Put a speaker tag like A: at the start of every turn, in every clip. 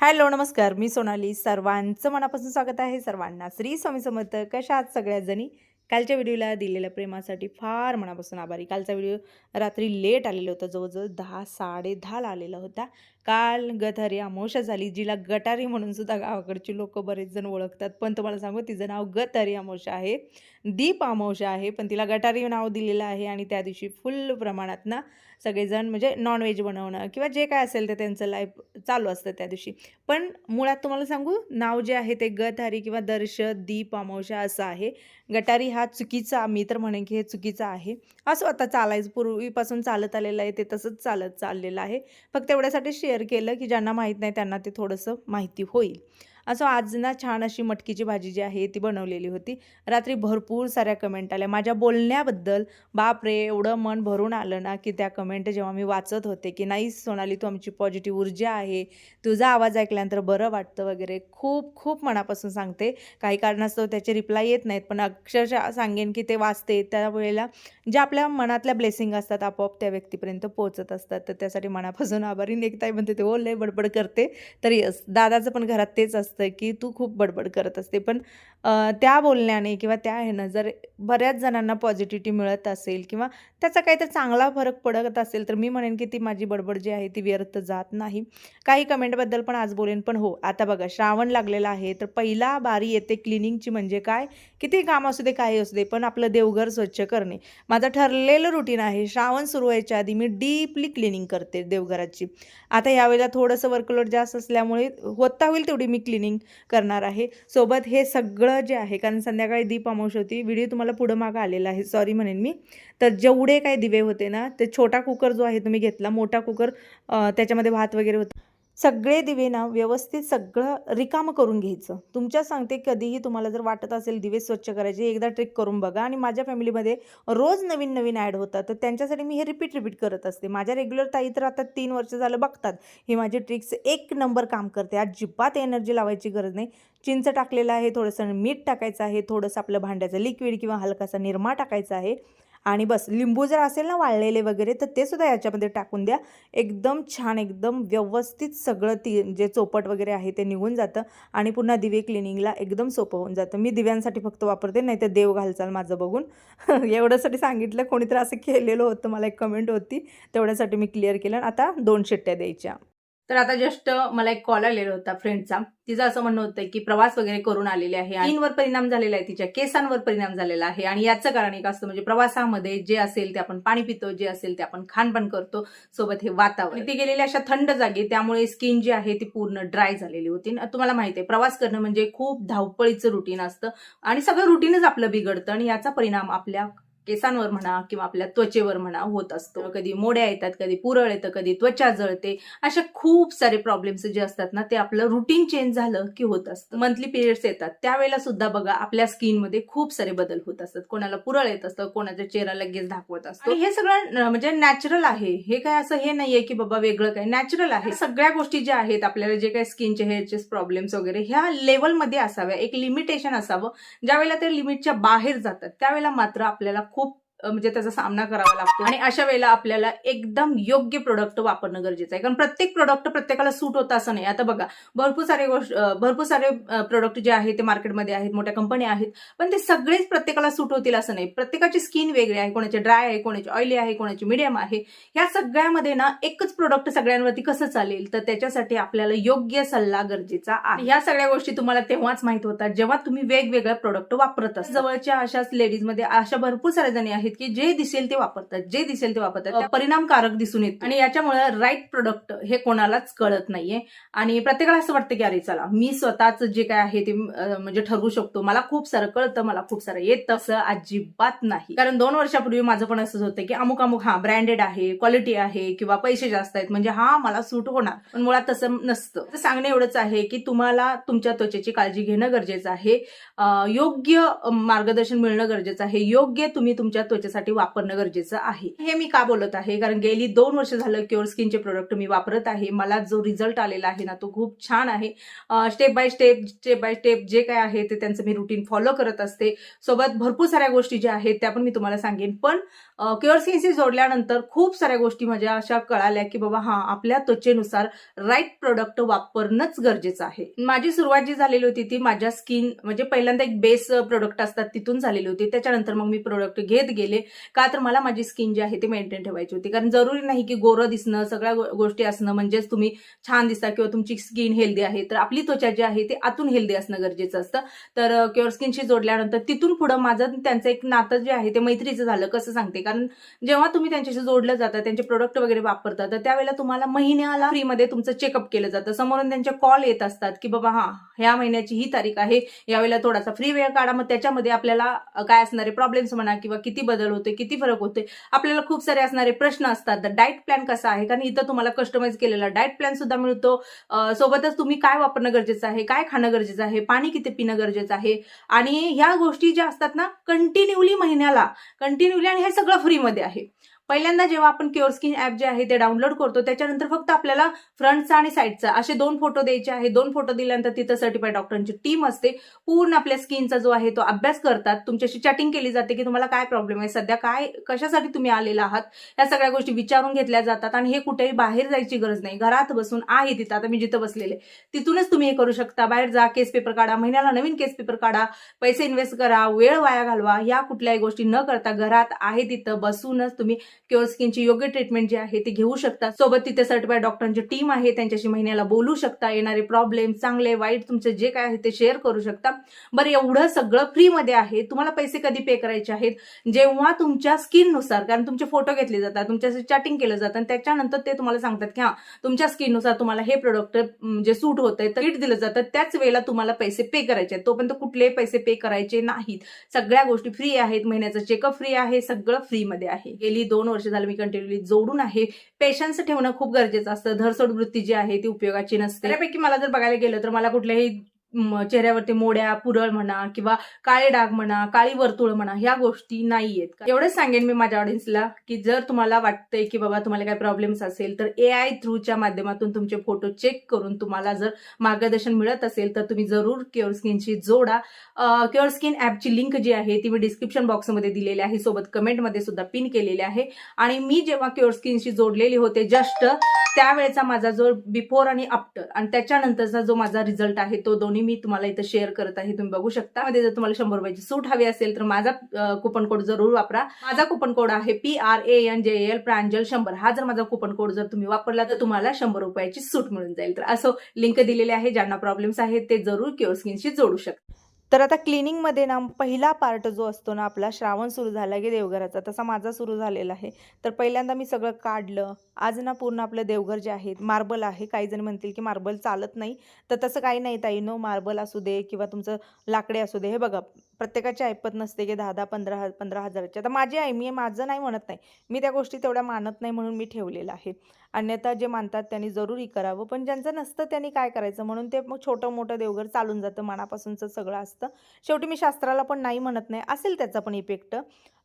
A: Hello नमस्कार. मी सोनाली. सर्वांचं मनापासून स्वागत आहे. सर्वांना श्री स्वामी समर्थ. कशा आहात सगळ्यात जणी कालच्या व्हिडिओला दिलेल्या प्रेमासाठी फार मनापासून आभारी. कालचा व्हिडिओ रात्री लेट आलेला होता. जवळजवळ दहा साडे दहाला आलेला होता. काल गटारी अमावस्या झाली जिला गटारी म्हणून सुद्धा गावाकडची लोक बरेच जण ओळखतात. पण तुम्हाला सांगू तिचं नाव गटारी अमावस्या आहे. दीप अमावस्या आहे पण तिला गटारी नाव दिलेलं आहे आणि त्या दिवशी फुल प्रमाणात ना सगळेजण म्हणजे नॉनव्हेज बनवणं किंवा जे काय असेल ते त्यांचं लाईफ चालू असतं त्या दिवशी. पण मुळात तुम्हाला सांगू नाव जे आहे ते गटारी किंवा दर्श दीप अमावस्या असं आहे. गटारी हा चुकीचा मी तर म्हणेन की हे चुकीचं आहे. असं आता चालायचं पूर्वीपासून चालत आलेलं आहे ते तसंच चालत चाललेलं आहे. फक्त एवढ्यासाठी शेअर केलं की ज्यांना माहीत नाही त्यांना ते थोडंसं माहिती होईल. असं आज ना छान अशी मटकीची भाजी जी आहे ती बनवलेली होती. रात्री भरपूर साऱ्या कमेंट आल्या. माझ्या बोलण्याबद्दल बाप रे एवढं मन भरून आलं ना की त्या कमेंट जेव्हा मी वाचत होते की नाही सोनाली तू आमची पॉझिटिव्ह ऊर्जा आहे. तुझा आवाज ऐकल्यानंतर बरं वाटतं वगैरे. खूप खूप मनापासून सांगते. काही कारणास्तव त्याचे रिप्लाय येत नाहीत पण अक्षरशः सांगेन की ते वाचते. त्यावेळेला ज्या आपल्या मनातल्या ब्लेसिंग असतात आपोआप त्या व्यक्तीपर्यंत पोहोचत असतात. तर त्यासाठी मनापासून आभारी. नेकताय म्हणते ते ओ लय बडबड करते. तर यस दादाचं पण घरात तेच असतं. की तू खूप बडबड करत असते. पण त्या बोलण्याने किंवा त्या ह्यानं जर बऱ्याच जणांना पॉझिटिव्हिटी मिळत असेल किंवा त्याचा काहीतरी चांगला फरक पडत असेल तर मी म्हणेन की ती माझी बडबड जी आहे ती व्यर्थ जात नाही. काही कमेंटबद्दल पण आज बोलेन पण हो आता बघा श्रावण लागलेला आहे तर पहिला बारी येते क्लिनिंगची म्हणजे काय? किती काम असू दे काही असू दे पण आपलं देवघर स्वच्छ करणे. माझं ठरलेलं रुटीन आहे श्रावण सुरू व्हायच्या आधी मी डीपली क्लिनिंग करते देवघराची. आता यावेळेला थोडंसं वर्कलोड जास्त असल्यामुळे होता होईल तेवढी मी क्लिनिंग करणार आहे. सोबत हे सगळं जे आहे कारण संध्याकाळी दीप अमावश होती व्हिडिओ तुम्हाला पुढं मागं आलेला आहे. सॉरी म्हणेन मी. तर जेवढे काय दिवे होते ना ते छोटा कुकर जो आहे तुम्ही घेतला. मोठा कुकर त्याच्यामध्ये भात वगैरे होता. सगळे दिवे ना व्यवस्थित सगळं रिकामं करून घ्यायचं. तुमच्या सांगते कधीही तुम्हाला जर वाटत असेल दिवे स्वच्छ करायचे एकदा ट्रिक करून बघा. आणि माझ्या फॅमिलीमध्ये रोज नवीन नवीन ॲड होतात. तर त्यांच्यासाठी मी हे रिपीट रिपीट करत असते. माझ्या रेग्युलर ताई तर आता तीन वर्ष झालं बघतात. ही माझी ट्रिक्स एक नंबर काम करते. अजिबात एनर्जी लावायची गरज नाही. चिंच टाकलेलं आहे थोडंसं मीठ टाकायचं आहे थोडंसं आपलं भांड्याचं लिक्विड किंवा हलकासा निरमा टाकायचा आहे. आणि बस लिंबू जर असेल ना वाळलेले वगैरे तर ते सुद्धा याच्यामध्ये टाकून द्या. एकदम छान एकदम व्यवस्थित सगळं ती जे चोपट वगैरे आहे ते निघून जातं आणि पुन्हा दिवे क्लिनिंगला एकदम सोपं होऊन जातं. मी दिव्यांसाठी फक्त वापरते नाही तर देव घालचाल माझं बघून. एवढ्यासाठी सांगितलं कोणीतरी असं केलेलं होतं मला एक कमेंट होती. तेवढ्यासाठी मी क्लिअर केलं आणि आता दोन शिट्ट्या द्यायच्या. तर आता जस्ट मला एक कॉल आलेला होता फ्रेंडचा तिचं असं म्हणणं होतं की प्रवास वगैरे करून आलेले आहे स्किनवर परिणाम झालेला आहे तिच्या केसांवर परिणाम झालेला आहे. आणि याचं कारण एक असतं म्हणजे प्रवासामध्ये जे असेल ते आपण पाणी पितो जे असेल ते आपण खानपान करतो सोबत हे वातावरण. ती गेलेली अशा थंड जागी त्यामुळे स्किन जी आहे ती पूर्ण ड्राय झालेली होती. तुम्हाला माहिती आहे प्रवास करणं म्हणजे खूप धावपळीचं रुटीन असतं. आणि सगळं रुटीनच आपलं बिघडतं आणि याचा परिणाम आपल्या केसांवर म्हणा किंवा आपल्या त्वचेवर म्हणा होत असतो. कधी मोड्या येतात कधी पुरळ येतं कधी त्वचा जळते. अशा खूप सारे प्रॉब्लेम्स जे असतात ना ते आपलं रुटीन चेंज झालं की होत असतं. मंथली पिरियड्स येतात. त्यावेळेला सुद्धा बघा आपल्या स्किनमध्ये खूप सारे बदल होत असतात. कोणाला पुरळ येत असतं कोणाचा चेहरा लगेच दाखवत असतो. हे सगळं म्हणजे नॅचरल आहे. हे काय असं हे नाहीये की बाबा वेगळं काय. नॅचरल आहे. सगळ्या गोष्टी ज्या आहेत आपल्याला जे काही स्किनचे हेअरचे प्रॉब्लेम्स वगैरे ह्या लेवलमध्ये असाव्या. एक लिमिटेशन असावं. ज्यावेळेला ते लिमिटच्या बाहेर जातात त्यावेळेला मात्र आपल्याला खूप अ, म्हणजे त्याचा सामना करावा लागतो. आणि अशा वेळेला आपल्याला एकदम योग्य प्रोडक्ट वापरणं गरजेचं आहे. कारण प्रत्येक प्रोडक्ट प्रत्येकाला सूट होतं असं नाही. आता बघा भरपूर सारे गोष्ट भरपूर सारे प्रोडक्ट जे आहेत ते मार्केटमध्ये आहेत मोठ्या कंपन्या आहेत. पण ते सगळेच प्रत्येकाला सूट होतील असं नाही. प्रत्येकाची स्किन वेगळी आहे. कोणाची ड्राय आहे कोणाची ऑइली आहे कोणाची मिडियम आहे. या सगळ्यामध्ये ना एकच प्रोडक्ट सगळ्यांवरती कसं चालेल? तर त्याच्यासाठी आपल्याला योग्य सल्ला गरजेचा आहे. ह्या सगळ्या गोष्टी तुम्हाला तेव्हाच माहीत होतात जेव्हा तुम्ही वेगवेगळे प्रोडक्ट वापरत असता. जवळच्या अशाच लेडीजमध्ये अशा भरपूर साऱ्या जणी आहेत की जे दिसेल ते वापरतात जे दिसेल ते वापरतात. परिणामकारक दिसून येत आणि याच्यामुळे राईट प्रोडक्ट हे कोणालाच कळत नाहीये. आणि प्रत्येकाला असं वाटतं की अरे चला मी स्वतःच जे काय आहे ते म्हणजे ठरवू शकतो. मला खूप सारं कळतं मला खूप सारं येतं. असं अजिबात नाही. कारण दोन वर्षापूर्वी माझं पण असंच होतं की अमुक अमुक हा ब्रँडेड आहे क्वालिटी आहे किंवा पैसे जास्त आहेत. म्हणजे हा मला सूट होणार पण मुळात तसं नसतं. तर सांगणं एवढंच आहे की तुम्हाला तुमच्या त्वचेची काळजी घेणं गरजेचं आहे. योग्य मार्गदर्शन मिळणं गरजेचं आहे. योग्य तुम्ही तुमच्या त्वचेसाठी वापरणं गरजेचं आहे. हे मी का बोलत आहे? कारण गेली दोन वर्ष झालं क्युअर स्किनचे प्रोडक्ट मी वापरत आहे. मला जो रिझल्ट आलेला आहे ना तो खूप छान आहे. Step by step step by step जे काय आहे ते त्यांचं मी रुटीन फॉलो करत असते. सोबत भरपूर साऱ्या गोष्टी ज्या आहेत त्या पण मी तुम्हाला सांगेन. पण क्युअर स्किनशी जोडल्यानंतर खूप साऱ्या गोष्टी माझ्या अशा कळाल्या की बाबा हा आपल्या त्वचेनुसार राईट प्रोडक्ट वापरणंच गरजेचं आहे. माझी सुरुवात जी झालेली होती ती माझ्या स्किन म्हणजे पहिल्यांदा एक बेस प्रोडक्ट असतात तिथून झालेली होती. त्याच्यानंतर मग मी प्रोडक्ट घेत गेले का तर मला माझी स्किन जी आहे ती मेंटेन ठेवायची होती. कारण जरुरी नाही की गोरं दिसणं सगळ्या गोष्टी असणं म्हणजेच तुम्ही छान दिसता किंवा तुमची स्किन हेल्दी आहे तर आपली त्वचा जी आहे ती आतून हेल्दी असणं गरजेचं असतं. तर क्युअर स्किनशी जोडल्यानंतर तिथून पुढं माझं त्यांचं एक नातं जे आहे ते मैत्रीचं झालं कसं सांगते? कारण जेव्हा तुम्ही त्यांच्याशी जोडलं जाता त्यांचे प्रोडक्ट वगैरे वापरता तर त्यावेळेला तुम्हाला महिन्याला फ्रीमध्ये तुमचं चेकअप केलं जातं. समोरून त्यांचे कॉल येत असतात की बाबा हा ह्या महिन्याची ही तारीख आहे. यावेळेला थोडासा फ्री वेळ काढा. मग त्याच्यामध्ये आपल्याला काय असणारे प्रॉब्लेम्स म्हणा किंवा किती बदल होते किती फरक होते आपल्याला खूप सारे असणारे प्रश्न असतात. डाएट प्लॅन कसा आहे? कारण इथं तुम्हाला कस्टमाइज केलेला डाएट प्लॅन सुद्धा मिळतो. सोबतच तुम्ही काय वापरणं गरजेचं आहे? काय खाणं गरजेचं आहे? पाणी किती पिणं गरजेचं आहे? आणि ह्या गोष्टी ज्या असतात ना कंटिन्युअली महिन्याला कंटिन्युअली आणि हे सगळं फ्रीमध्ये आहे. पहिल्यांदा जेव्हा आपण क्युअर स्किन ऍप जे आहे ते डाउनलोड करतो त्याच्यानंतर फक्त आपल्याला फ्रंटचा आणि साईडचा असे दोन फोटो द्यायचे आहे दोन फोटो दिल्यानंतर तिथं सर्टिफाईड डॉक्टरांची टीम असते. पूर्ण आपल्या स्किनचा जो आहे तो अभ्यास करतात. तुमच्याशी चॅटिंग केली जाते की तुम्हाला काय प्रॉब्लेम आहे सध्या काय कशासाठी तुम्ही आलेला आहात? या सगळ्या गोष्टी विचारून घेतल्या जातात आणि हे कुठेही बाहेर जायची गरज नाही. घरात बसून आहे तिथं. आता मी जिथं बसलेले तिथूनच तुम्ही हे करू शकता. बाहेर जा केस पेपर काढा महिन्याला नवीन केस पेपर काढा पैसे इन्व्हेस्ट करा वेळ वाया घालवा. या कुठल्याही गोष्टी न करता घरात आहे तिथं. बसूनच तुम्ही किंवा स्किनची योग्य ट्रीटमेंट जी आहे ती घेऊ शकता. सोबत तिथे सर्टिफाईड डॉक्टरांची टीम आहे त्यांच्याशी महिन्याला बोलू शकता येणारे प्रॉब्लेम चांगले वाईट तुमचे जे काय आहे ते शेअर करू शकता. बरं एवढं सगळं फ्रीमध्ये आहे तुम्हाला पैसे कधी पे करायचे आहेत? जेव्हा तुमच्या स्किननुसार कारण तुमचे फोटो घेतले जातात तुमच्याशी चॅटिंग केलं जातं आणि त्याच्यानंतर ते तुम्हाला सांगतात की हा तुमच्या स्किननुसार तुम्हाला हे प्रोडक्ट जे सूट होतंय आहे किट दिलं जातं. त्याच वेळेला तुम्हाला पैसे पे करायचे आहेत. तोपर्यंत कुठलेही पैसे पे करायचे नाहीत. सगळ्या गोष्टी फ्री आहेत महिन्याचं चेकअप फ्री आहे सगळं फ्रीमध्ये आहे. गेली दोन वर्ष झालं मी कंटिन्युअली जोडून आहे. पेशन्स ठेवणं खूप गरजेचं असतं. धरसोड वृत्ती जी आहे ती उपयोगाची नसते. त्यापैकी मला जर बघायला गेलं तर मला कुठल्याही चेहऱ्यावरती मोड्या पुरळ म्हणा किंवा काळे डाग म्हणा काळी वर्तुळ म्हणा ह्या गोष्टी नाही आहेत एवढंच सांगेन मी माझ्या ऑडियन्सला की जर तुम्हाला वाटतंय की बाबा तुम्हाला काही प्रॉब्लेम्स असेल तर ए आय थ्रूच्या माध्यमातून तुमचे फोटो चेक करून तुम्हाला जर मार्गदर्शन मिळत असेल तर तुम्ही जरूर क्युअर स्किनशी जोडा. क्युअर स्किन ॲपची लिंक जी आहे ती मी डिस्क्रिप्शन बॉक्समध्ये दिलेली आहे. सोबत कमेंटमध्ये सुद्धा पिन केलेली आहे. आणि मी जेव्हा क्युअर स्किनशी जोडलेली होते जस्ट त्यावेळेचा माझा जो बिफोर आणि आफ्टर आणि त्याच्यानंतरचा जो माझा रिझल्ट आहे तो दोन्ही मी तुम्हाला इथं शेअर करत आहे तुम्ही बघू शकता. मध्ये जर तुम्हाला शंभर रुपयाची सूट हवी असेल तर माझा कुपन कोड जरूर वापरा. माझा कुपन कोड आहे P R A N J L Pranjal शंभर. हा जर माझा कुपन कोड जर तुम्ही वापरला तर तुम्हाला शंभर रुपयाची सूट मिळून जाईल. तर असं लिंक दिलेले आहे. ज्यांना प्रॉब्लेम्स आहेत ते जरूर क्युअर स्किनशी जोडू शकता.
B: तर आता क्लिनिंगमध्ये ना पहिला पार्ट जो असतो ना आपला श्रावण सुरू झाला की देवघराचा तसा माझा सुरू झालेला आहे. तर पहिल्यांदा मी सगळं काढलं. आज ना पूर्ण आपलं देवघर जे आहे मार्बल आहे. काही जण म्हणतील की मार्बल चालत नाही. तर तसं काही नाही ताई नो मार्बल असू दे किंवा तुमचं लाकडे असू दे. हे बघा प्रत्येकाची ऐपत नसते की दहा दहा पंधरा ह पंधरा हजाराची. आता माझी आहे मी माझं नाही म्हणत नाही. मी त्या गोष्टी तेवढ्या मानत नाही म्हणून मी ठेवलेलं आहे. अन्यथा जे मानतात त्यांनी जरूरही करावं. पण ज्यांचं नसतं त्यांनी काय करायचं? म्हणून ते मग छोटं मोठं देवघर चालून जातं. मनापासूनचं सगळं असतं. शेवटी मी शास्त्राला पण नाही म्हणत नाही. असेल त्याचा पण इफेक्ट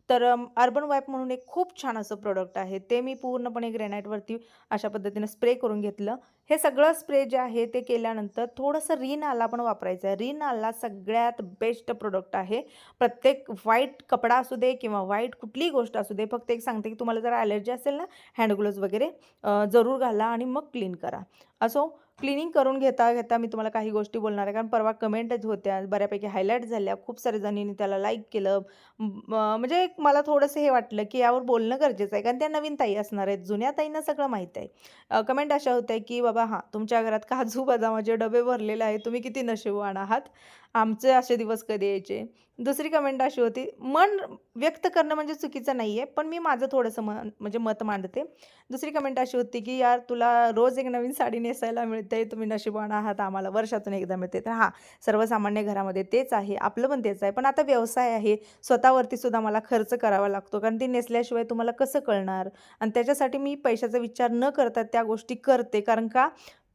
B: तर अर्बन वॅप म्हणून एक खूप छान असं प्रोडक्ट आहे. ते मी पूर्णपणे ग्रेनाईटवरती अशा पद्धतीनं स्प्रे करून घेतलं. हे सगळं स्प्रे जे आहे ते केल्यानंतर थोडंसं रिन आला पण वापरायचं आहे. रिन आला सगळ्यात बेस्ट प्रोडक्ट आहे. प्रत्येक व्हाईट कपडा असू दे किंवा व्हाईट कुठलीही गोष्ट असू दे फक्त एक सांगते की तुम्हाला जर ॲलर्जी असेल ना हँडग्लोव्ज वगैरे जरूर घाला आणि मग क्लीन करा. असो क्लिनिंग करून घेता घेता मी तुम्हाला काही गोष्टी बोलणार आहे. कारण परवा कमेंटच होत्या बऱ्यापैकी हायलाईट झाल्या. खूप सारे जणींनी त्याला लाईक केलं. म्हणजे एक मला थोडंसं हे वाटलं की यावर बोलणं गरजेचं आहे. कारण त्या नवीन ताई असणार आहेत. जुन्या ताईंना सगळं माहीत आहे. कमेंट अशा होत्या की बाबा हां तुमच्या घरात काजू बदामाचे डबे भरलेले आहेत. तुम्ही किती नशिबवान आहात. आमचे असे दिवस कधी यायचे? दुसरी कमेंट अशी होती मन व्यक्त करणं म्हणजे चुकीचं नाही आहे पण मी माझं थोडंसं म म्हणजे मत मांडते. दुसरी कमेंट अशी होती की यार तुला रोज एक नवीन साडी नेसायला मिळते तुम्ही नशिबान आहात आम्हाला वर्षातून एकदा मिळते. तर हां सर्वसामान्य घरामध्ये तेच आहे आपलं पण तेच आहे पण आता व्यवसाय आहे स्वतःवरती सुद्धा मला खर्च करावा लागतो कारण ती नेसल्याशिवाय तुम्हाला कसं कळणार? आणि त्याच्यासाठी मी पैशाचा विचार न करता त्या गोष्टी करते कारण का?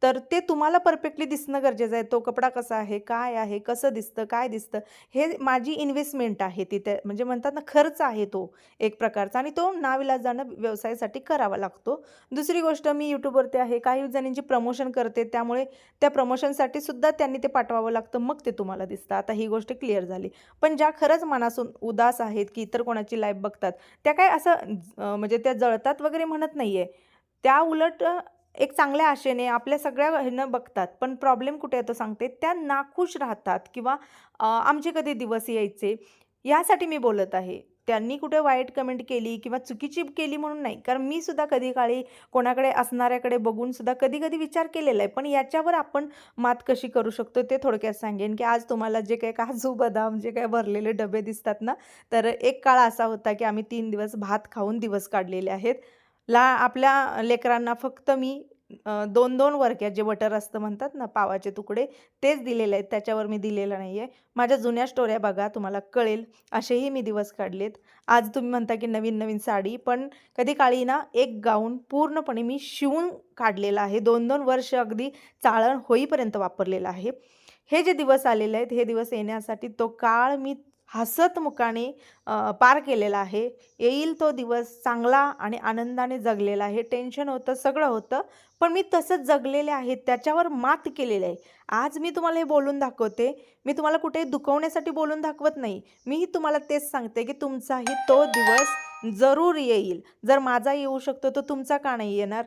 A: तर ते तुम्हाला परफेक्टली दिसणं गरजेचं आहे. तो कपडा कसा आहे? काय आहे? कसं दिसतं? काय दिसतं? हे माझी इन्व्हेस्टमेंट आहे तिथे. म्हणजे म्हणतात ना खर्च आहे तो एक प्रकारचा आणि तो नाविलाजानं व्यवसायासाठी करावा लागतो. दुसरी गोष्ट मी यूट्यूबवरती आहे. काही जणींची प्रमोशन करते. त्यामुळे त्या प्रमोशनसाठी सुद्धा त्यांनी ते पाठवावं लागतं. मग ते तुम्हाला दिसतं. आता ही गोष्ट क्लिअर झाली. पण ज्या खरंच मनासून उदास आहेत की इतर कोणाची लाईफ बघतात त्या काय असं म्हणजे त्या जळतात वगैरे म्हणत नाही आहे त्या उलट एक चांगल्या आशेने आपल्या सगळ्या ह्यानं बघतात पण प्रॉब्लेम कुठे येतो सांगते. त्या नाखुश राहतात किंवा आमचे कधी दिवस यायचे यासाठी मी बोलत आहे. त्यांनी कुठे वाईट कमेंट केली किंवा चुकीची केली म्हणून नाही. कारण मी सुद्धा कधी काळी कोणाकडे असणाऱ्याकडे बघून सुद्धा कधी कधी विचार केलेला आहे. पण याच्यावर आपण मात कशी करू शकतो ते थोडक्यात सांगेन की आज तुम्हाला जे काही काजू बदाम जे काही भरलेले डबे दिसतात ना तर एक काळ असा होता की आम्ही तीन दिवस भात खाऊन दिवस काढलेले आहेत. ला आपल्या लेकरांना फक्त मी दोन दोन वर्क्या जे बटर असतं म्हणतात ना पावाचे तुकडे तेच दिलेले आहेत. त्याच्यावर मी दिलेलं नाही आहे. माझ्या जुन्या स्टोऱ्या बघा तुम्हाला कळेल. असेही मी दिवस काढलेत. आज तुम्ही म्हणता की नवीन नवीन साडी पण कधी काळी ना एक गाऊन पूर्णपणे मी शिवून काढलेला आहे. दोन दोन वर्ष अगदी चाळण होईपर्यंत वापरलेलं आहे. हे जे दिवस आलेले आहेत हे दिवस येण्यासाठी तो काळ मी हसतमुखाने पार केलेला आहे. येईल तो दिवस चांगला आणि आनंदाने जगलेला आहे. टेन्शन होतं सगळं होतं. पण मी तसंच जगलेले आहे त्याच्यावर मात केलेली आहे. आज मी तुम्हाला हे बोलून दाखवते. मी तुम्हाला कुठेही दुखवण्यासाठी बोलून दाखवत नाही. मीही तुम्हाला तेच सांगते की तुमचाही तो दिवस जरूर येईल. जर माझा येऊ शकतो तर तुमचा का नाही येणार?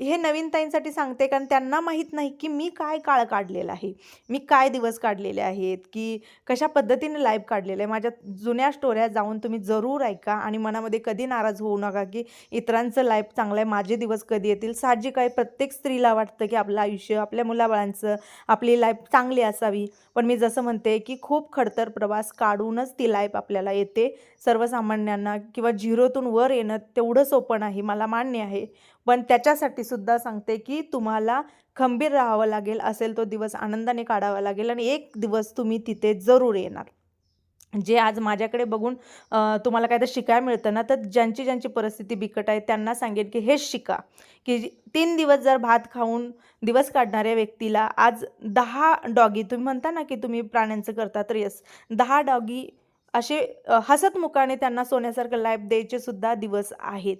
A: हे नवीन ताईंसाठी सांगते कारण त्यांना माहीत नाही की मी काय काळ काढलेला आहे. मी काय दिवस काढलेले आहेत की कशा पद्धतीने लाईव्ह काढलेलं आहे. माझ्या जुन्या स्टोऱ्या जाऊन तुम्ही जरूर ऐका आणि मनामध्ये कधी नाराज होऊ नका की इतरांचं लाईफ चांगलं आहे माझे दिवस कधी येतील. साहजिक आहे प्रत्येक स्त्रीला वाटतं की आपलं आयुष्य आपल्या मुलाबाळांचं आपली लाईफ चांगली असावी. पण मी जसं म्हणते की खूप खडतर प्रवास काढूनच ती लाईफ आपल्याला येते. सर्वसामान्यांना किंवा झिरोतून वर येणं तेवढं सोपं नाही मला मान्य आहे. पण त्याच्यासाठी सुद्धा सांगते की तुम्हाला खंबीर राहावं लागेल असेल तो दिवस आनंदाने काढावा लागेल आणि एक दिवस तुम्ही तिथे जरूर येणार. जे आज माझ्याकडे बघून तुम्हाला काय तर शिकायला मिळतं ना तर ज्यांची ज्यांची परिस्थिती बिकट आहे त्यांना सांगेन की हेच शिका. की तीन दिवस जर भात खाऊन दिवस काढणाऱ्या व्यक्तीला आज दहा डॉगी तुम्ही म्हणता ना की तुम्ही प्राण्यांचं करता तर यस दहा डॉगी असे हसतमुखाने त्यांना सोन्यासारखं लाईफ द्यायचे सुद्धा दिवस आहेत.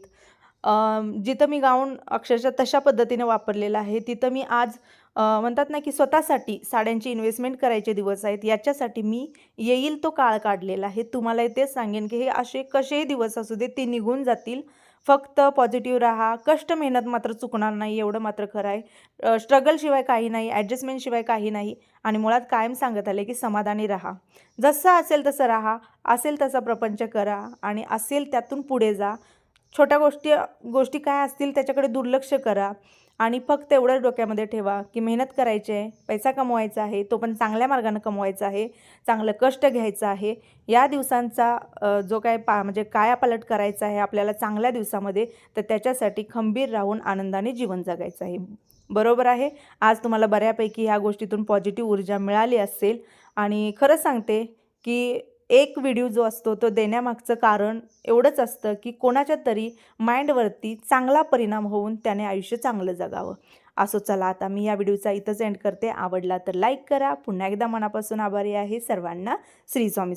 A: जिथं मी गाऊन अक्षरशः तशा पद्धतीने वापरलेलं आहे तिथं मी आज म्हणतात ना की स्वतःसाठी साड्यांची इन्व्हेस्टमेंट करायचे दिवस आहेत याच्यासाठी मी येईल तो काळ काढलेला आहे. तुम्हाला तेच सांगेन की हे असे कसेही दिवस असू दे ते निघून जातील. फक्त पॉझिटिव्ह राहा कष्ट मेहनत मात्र चुकणार नाही एवढं मात्र खरं आहे. स्ट्रगलशिवाय काही नाही ॲडजस्टमेंटशिवाय काही नाही आणि मुळात कायम सांगत आले की समाधानी राहा. जसं असेल तसं राहा असेल तसा प्रपंच करा आणि असेल त्यातून पुढे जा. छोट्या गोष्टी गोष्टी काय असतील त्याच्याकडे दुर्लक्ष करा आणि फक्त एवढंच डोक्यामध्ये ठेवा की मेहनत करायची आहे पैसा कमवायचा आहे तो पण चांगल्या मार्गानं कमवायचा आहे चांगलं कष्ट घ्यायचं आहे. या दिवसांचा जो काय पा म्हणजे कायापालट करायचा आहे आपल्याला चांगल्या दिवसामध्ये तर त्याच्यासाठी खंबीर राहून आनंदाने जीवन जगायचं आहे. बरोबर आहे? आज तुम्हाला बऱ्यापैकी ह्या गोष्टीतून पॉझिटिव्ह ऊर्जा मिळाली असेल. आणि खरंच सांगते की एक व्हिडिओ जो असतो तो देण्यामागचं कारण एवढंच असतं की कोणाच्या तरी माइंडवरती चांगला परिणाम होऊन त्याने आयुष्य चांगलं जगावं. असो चला आता मी या व्हिडिओचा इथंच एंड करते. आवडला तर लाईक करा. पुन्हा एकदा मनापासून आभारी आहे सर्वांना. श्री स्वामी